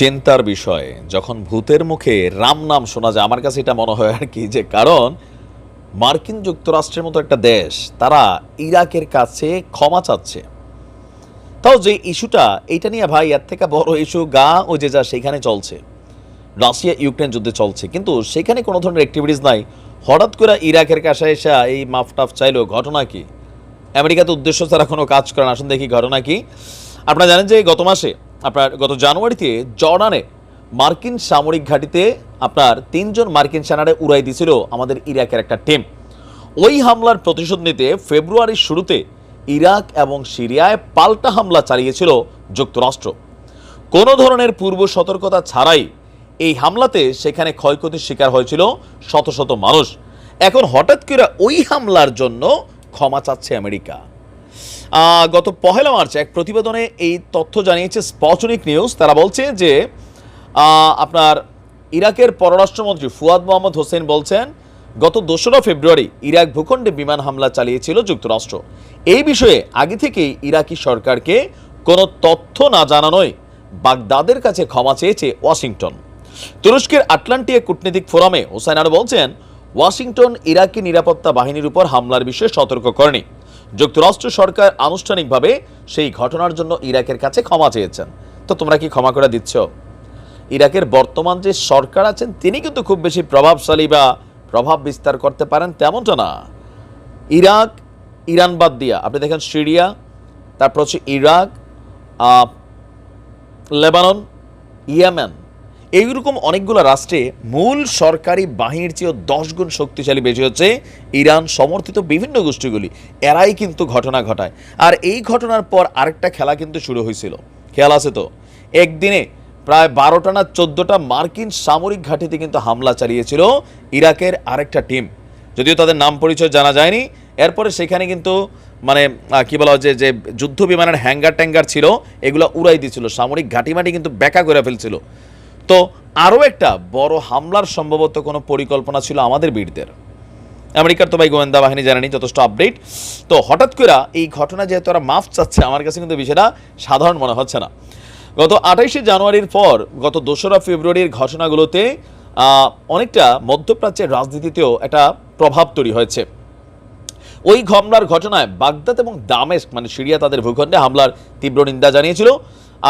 চিন্তার বিষয়। যখন ভূতের মুখে রাম নাম শোনা যায়, আমার কাছে এটা মনে হয় আর কি যে, কারণ মার্কিন যুক্তরাষ্ট্রের মতো একটা দেশ, তারা ইরাকের কাছে ক্ষমা চাচ্ছে। তাও যে ইস্যুটা, এইটা নিয়ে ভাই, এর থেকে বড় ইস্যু গা ও যে যা, সেখানে চলছে। রাশিয়া, ইউক্রেন যুদ্ধে চলছে। কিন্তু সেখানে কোনো ধরনের অ্যাক্টিভিটিস নাই। হঠাৎ করে ইরাকের কাছে এসে এই মাফ টাফ চাইলো, ঘটনা কি? আমেরিকাতে উদ্দেশ্য ছাড়া কোনো কাজ করে না। আসুন দেখি, ঘটনা কি? আপনারা জানেন যে গত মাসে আপনার গত জানুয়ারিতে জর্ডানে মার্কিন সামরিক ঘাঁটিতে আপনার তিনজন মার্কিন সেনারে উড়াই দিয়েছিল আমাদের ইরাকের একটা টিম। ওই হামলার প্রতিশোধ নিতে ফেব্রুয়ারির শুরুতে ইরাক এবং সিরিয়ায় পাল্টা হামলা চালিয়েছিল যুক্তরাষ্ট্র। কোনো ধরনের পূর্ব সতর্কতা ছাড়াই এই হামলাতে সেখানে ক্ষয়ক্ষতির শিকার হয়েছিল শত শত মানুষ। এখন হঠাৎ করে ওই হামলার জন্য ক্ষমা চাচ্ছে আমেরিকা। গত পহেলা মার্চ এক প্রতিবেদনে এই তথ্য জানিয়েছে স্পটনিক নিউজ। তারা বলছে যে আপনার ইরাকের পররাষ্ট্রমন্ত্রী ফুয়াদ মোহাম্মদ হোসেন বলছেন, গত দোসরা ফেব্রুয়ারি ইরাক ভূখণ্ডে বিমান হামলা চালিয়েছিল যুক্তরাষ্ট্র। এই বিষয়ে আগে থেকেই ইরাকি সরকারকে কোনো তথ্য না জানানোয় বাগদাদের কাছে ক্ষমা চেয়েছে ওয়াশিংটন। তুরস্কের আটলান্টিয়া কূটনীতিক ফোরামে হোসেন আরও বলছেন, ওয়াশিংটন ইরাকি নিরাপত্তা বাহিনীর উপর হামলার বিষয়ে সতর্ক করেনি। যুক্তরাষ্ট্র সরকার আনুষ্ঠানিকভাবে সেই ঘটনার জন্য ইরাকের কাছে ক্ষমা চেয়েছেন। তো তোমরা কি ক্ষমা করে দিচ্ছ? ইরাকের বর্তমান যে সরকার আছেন, তিনি কিন্তু খুব বেশি প্রভাবশালী বা প্রভাব বিস্তার করতে পারেন তেমনটা না। ইরাক, ইরান বাদ দিয়া, আপনি দেখেন সিরিয়া, তারপর হচ্ছে ইরাক লেবানন, ইয়েমেন এইরকম অনেকগুলো রাষ্ট্রে মূল সরকারি বাহিনীর চেয়েও দশ গুণ শক্তিশালী বেশি হচ্ছে ইরান সমর্থিত বিভিন্ন গোষ্ঠীগুলি। এরাই কিন্তু ঘটনা ঘটায়। আর এই ঘটনার পর আরেকটা খেলা কিন্তু শুরু হয়েছিল। খেয়াল আছে তো? একদিনে প্রায় বারোটা না চোদ্দোটা মার্কিন সামরিক ঘাঁটিতে কিন্তু হামলা চালিয়েছিল ইরাকের আরেকটা টিম। যদিও তাদের নাম পরিচয় জানা যায়নি। এরপরে সেখানে কিন্তু মানে কি বলা হয় যে যুদ্ধ বিমানের হ্যাঙ্গার ট্যাঙ্গার ছিল, এগুলো উড়াই দিয়েছিল। সামরিক ঘাঁটিমাটি কিন্তু বেকা করে ফেলছিল। তো আরও একটা বড় হামলার সম্ভবত কোনো পরিকল্পনা ছিল আমাদের বীরদের। আমেরিকার তো ভাই গোয়েন্দা বাহিনী জানেনি, যথেষ্ট আপডেট। তো হঠাৎ করে এই ঘটনা যেহেতু ওরা মাফ চাচ্ছে, আমার কাছে কিন্তু বিষয়টা সাধারণ মনে হচ্ছে না। গত আঠাইশে জানুয়ারির পর, গত দোসরা ফেব্রুয়ারির ঘটনাগুলোতে অনেকটা মধ্যপ্রাচ্যের রাজনীতিতেও একটা প্রভাব তৈরি হয়েছে। ওই হামলার ঘটনায় বাগদাদ এবং দামেস্ক মানে সিরিয়া তাদের ভূখণ্ডে হামলার তীব্র নিন্দা জানিয়েছিল।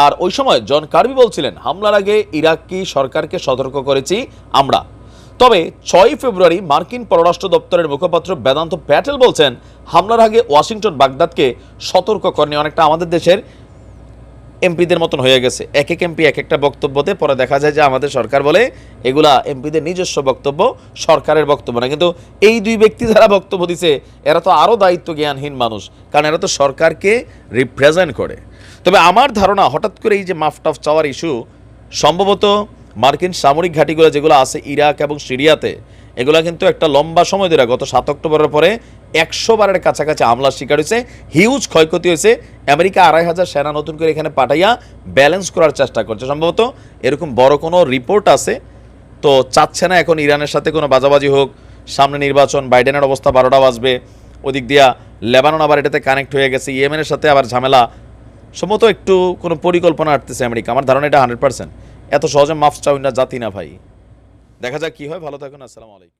আর ওই সময় জন কার্বি বলছিলেন, হামলার আগে ইরাকি সরকারকে সতর্ক করেছি আমরা। তবে ছয় ফেব্রুয়ারি মার্কিন পররাষ্ট্র দপ্তরের মুখপাত্র বেদান্ত প্যাটেল বলছেন, হামলার আগে ওয়াশিংটন বাগদাদকে সতর্ক করেনি অনেকটা আমাদের দেশের এমপিদের মতন হয়ে গেছে। এক এক এমপি এক একটা বক্তব্যতে পরে দেখা যায় যে আমাদের সরকার বলে এগুলা এমপিদের নিজস্ব বক্তব্য, সরকারের বক্তব্য না। কিন্তু এই দুই ব্যক্তি যারা বক্তব্য দিছে, এরা তো আরও দায়িত্ব জ্ঞানহীন মানুষ, কারণ এরা তো সরকারকে রিপ্রেজেন্ট করে। তবে আমার ধারণা, হঠাৎ করে এই যে মাফটাফ চাওয়ার ইস্যু সম্ভবত মার্কিন সামরিক ঘাঁটিগুলো যেগুলো আছে ইরাক এবং সিরিয়াতে, এগুলা কিন্তু একটা লম্বা সময় ধরে, গত সাত অক্টোবরের পরে একশো বারের কাছাকাছি হামলার শিকার হয়েছে, হিউজ ক্ষয়ক্ষতি হয়েছে। আমেরিকা আড়াই হাজার সেনা নতুন করে এখানে পাঠাইয়া ব্যালেন্স করার চেষ্টা করছে। সম্ভবত এরকম বড় কোনো রিপোর্ট আছে। তো চাচ্ছে না এখন ইরানের সাথে কোনো বাজাবাজি হোক। সামনে নির্বাচন, বাইডেনের অবস্থা বারোটা বাজবে ওদিক দিয়া লেবানন আবার এটাতে কানেক্ট হয়ে গেছে। ইয়েমেনের সাথে আবার ঝামেলা। সম্ভবত একটু কোনো পরিকল্পনা আটতেছে আমেরিকা। আমার ধারণা এটা হান্ড্রেড পার্সেন্ট এত সহজে মাফ চাউন না জাতি না ভাই। দেখা যাক কী হয়। ভালো থাকুন। আসসালামু আলাইকুম।